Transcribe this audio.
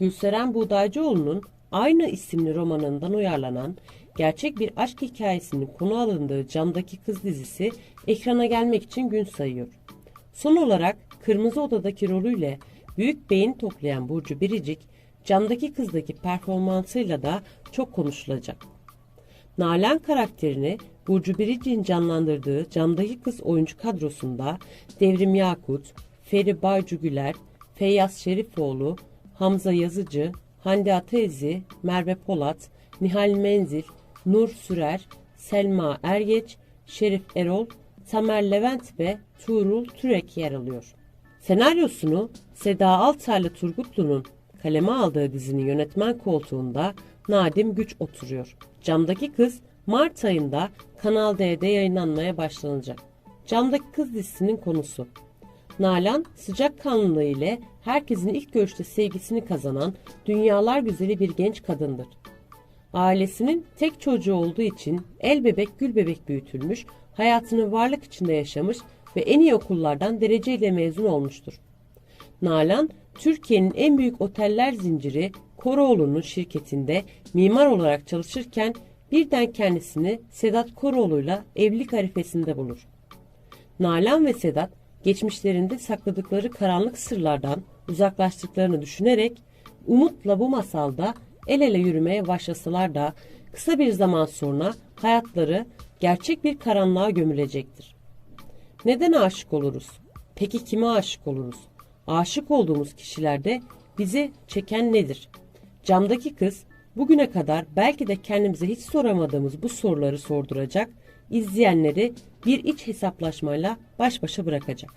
Gülseren Buğdaycıoğlu'nun aynı isimli romanından uyarlanan gerçek bir aşk hikayesinin konu alındığı Camdaki Kız dizisi ekrana gelmek için gün sayıyor. Son olarak Kırmızı Oda'daki rolüyle büyük beğeni toplayan Burcu Biricik, Camdaki Kız'daki performansıyla da çok konuşulacak. Nalan karakterini Burcu Biricik'in canlandırdığı Camdaki Kız oyuncu kadrosunda Devrim Yakut, Feri Baycu Güler, Feyyaz Şerifoğlu, Hamza Yazıcı, Hande Atezi, Merve Polat, Nihal Menzil, Nur Sürer, Selma Ergeç, Şerif Erol, Tamer Levent ve Tuğrul Türek yer alıyor. Senaryosunu Seda Altaylı Turgutlu'nun kaleme aldığı dizinin yönetmen koltuğunda Nadim Güç oturuyor. Camdaki Kız Mart ayında Kanal D'de yayınlanmaya başlanacak. Camdaki Kız dizisinin konusu. Nalan sıcakkanlılığı ile herkesin ilk görüşte sevgisini kazanan dünyalar güzeli bir genç kadındır. Ailesinin tek çocuğu olduğu için el bebek gül bebek büyütülmüş, hayatını varlık içinde yaşamış ve en iyi okullardan dereceyle mezun olmuştur. Nalan, Türkiye'nin en büyük oteller zinciri Koroğlu'nun şirketinde mimar olarak çalışırken birden kendisini Sedat Koroğlu'yla evlilik arifesinde bulur. Nalan ve Sedat geçmişlerinde sakladıkları karanlık sırlardan uzaklaştıklarını düşünerek umutla bu masalda el ele yürümeye başlasalar da kısa bir zaman sonra hayatları gerçek bir karanlığa gömülecektir. Neden aşık oluruz? Peki kime aşık oluruz? Aşık olduğumuz kişilerde bizi çeken nedir? Camdaki kız bugüne kadar belki de kendimize hiç soramadığımız bu soruları sorduracak, izleyenleri bir iç hesaplaşmayla baş başa bırakacak.